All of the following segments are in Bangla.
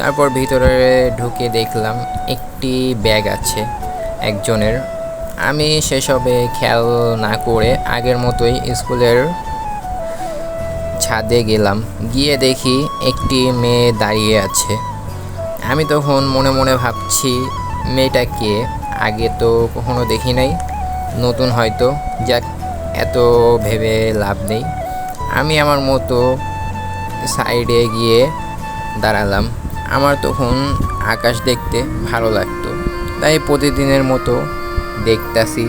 তারপর ভিতরে ঢুকে দেখলাম একটি ব্যাগ আছে একজনের। আমি সেসবে খেয়াল না করে আগের মতোই স্কুলের ছাদে গেলাম। গিয়ে দেখি একটি মেয়ে দাঁড়িয়ে আছে। আমি তখন মনে মনে ভাবছি, মেয়েটা কে? আগে তো কখনো দেখি নাই। নতুন হয়তো। যাক, এত ভেবে লাভ নেই। আমি আমার মতো সাইডে গিয়ে দাঁড়ালাম। আমার তখন আকাশ দেখতে ভালো লাগতো, তাই প্রতিদিনের মতো দেখতাছি।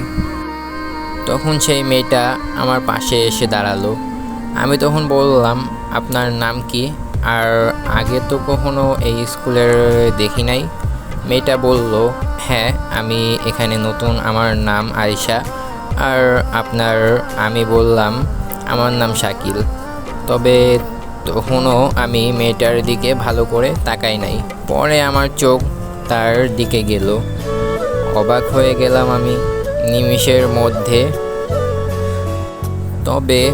তখন সেই মেয়েটা আমার পাশে এসে দাঁড়াল। আমি তখন বললাম, আপনার নাম কি? আর আগে তো কখনো এই স্কুলের দেখি নাই। মেয়েটা বলল হ্যাঁ আমি এখানে নতুন, আমার নাম আয়শা। আর আপনার, আমি বললাম, আমার নাম শাকিল। তবে তখনও আমি মেয়েটার দিকে ভালো করে তাকাই নাই। পরে আমার চোখ তার দিকে গেল। অবাক হয়ে গেলাম আমি নিমিষের মধ্যে। তবে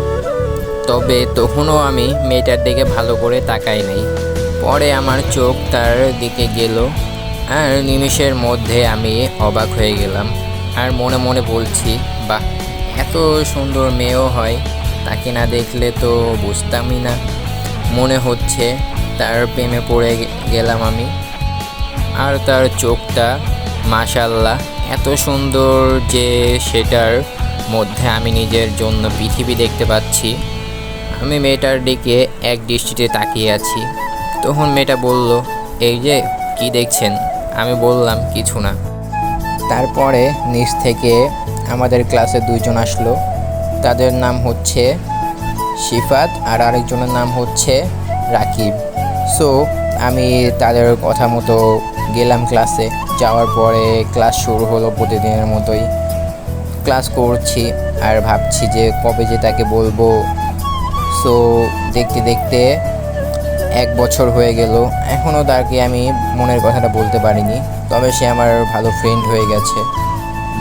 তবে তখনও আমি মেয়েটার দিকে ভালো করে তাকাই নাই। পরে আমার চোখ তার দিকে গেল আর নিমিষের মধ্যে আমি অবাক হয়ে গেলাম আর মনে মনে বলছি, বাহ, এত সুন্দর মেয়েও হয় তাকে না দেখলে তো বুঝতামই না। মনে হচ্ছে তার প্রেমে পড়ে গেলাম আমি। আর তার চোখটা মাশাল্লাহ এত সুন্দর যে সেটার মধ্যে আমি নিজের জন্য পৃথিবী দেখতে পাচ্ছি। আমি মেয়েটার দিকে এক দৃষ্টিতে তাকিয়ে আছি। তখন মেয়েটা বলল, এই যে, কি দেখছেন? আমি বললাম, কিছু না। তারপরে নিচ থেকে আমাদের ক্লাসে দুইজন আসলো। তাদের নাম হচ্ছে শিফাত আর আরেকজনের নাম হচ্ছে রাকিব। সো আমি তাদের কথা মতো গেলাম ক্লাসে যাওয়ার পরে ক্লাস শুরু হলো প্রতিদিনের মতোই। ক্লাস করছি আর ভাবছি যে কবে যে তাকে বলব। সো দেখতে দেখতে এক বছর হয়ে গেল। এখনও তাকে আমি মনের কথাটা বলতে পারিনি। তবে সে আমার ভালো ফ্রেন্ড হয়ে গেছে।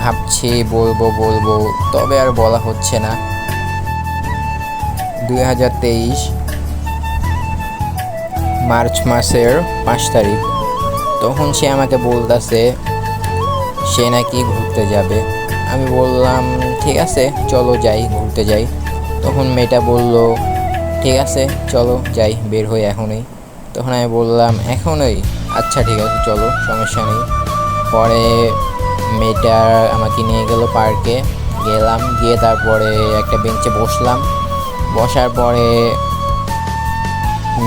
ভাবছি বলব বলব। তবে আর বলা হচ্ছে না। দুই হাজার তেইশ মার্চ মাসের পাঁচ তারিখ। তখন সে আমাকে বলতেছে, সে নাকি ঘুরতে যাবে। আমি বললাম, ঠিক আছে, চলো যাই, ঘুরতে যাই। তখন মেয়েটা বলল, ঠিক আছে, চলো যাই, বের হই এখনই। তখন আমি বললাম, এখনই? আচ্ছা ঠিক আছে, চলো, সমস্যা নেই। পরে মেয়েটা আমাকে নিয়ে গেল পার্কে। গেলাম, গিয়ে তারপরে একটা বেঞ্চে বসলাম। বসার পরে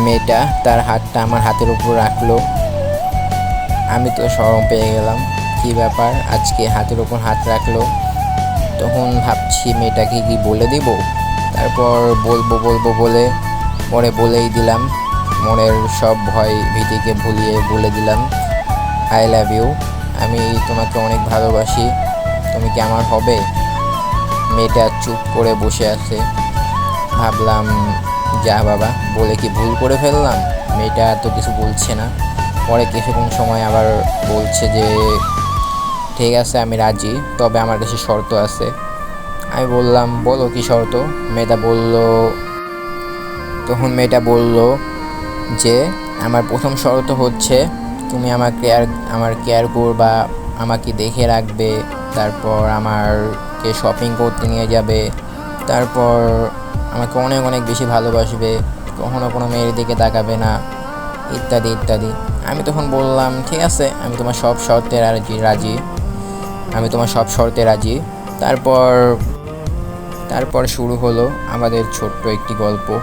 মেয়েটা তার হাতটা আমার হাতের উপর রাখল। আমি তো সরম পেয়ে গেলাম, কি ব্যাপার? আজকে হাতের উপর হাত রাখল। তখন ভাবছি মেয়েটাকে কি বলে দিব? তারপর বলব বলব বলে পরে বলেই দিলাম। মনের সব ভয় ভীতিকে ভুলিয়ে বলে দিলাম আই লাভ ইউ আমি তোমাকে অনেক ভালোবাসি, তুমি কি আমার হবে? মেয়েটা চুপ করে বসে আছে। ভাবলাম, যা বাবা, বলে কি ভুল করে ফেললাম? মেয়েটা তো কিছু বলছে না। পরে কিছুক্ষণ সময় আবার বলছে যে, ঠিক আছে, আমি রাজি, তবে আমার কাছে শর্ত আছে। আমি বললাম, বলো কি শর্ত? মেয়েটা বলল, তখন মেয়েটা বলল যে, আমার প্রথম শর্ত হচ্ছে, তুমি আমার কেয়ার আমার কেয়ার করবা, আমাকে দেখে রাখবে, তারপর আমারকে শপিং করতে নিয়ে যাবে, তারপর আমাকে অনেক অনেক বেশি ভালোবাসবে, কখনো কোনো মেয়ের দিকে তাকাবে না, ইত্যাদি ইত্যাদি। আমি তখন বললাম, ঠিক আছে, আমি তোমার সব শর্তে রাজি রাজি। আমি তোমার সব শর্তে রাজি। তারপর তারপর শুরু হলো আমাদের ছোট্ট একটি গল্প।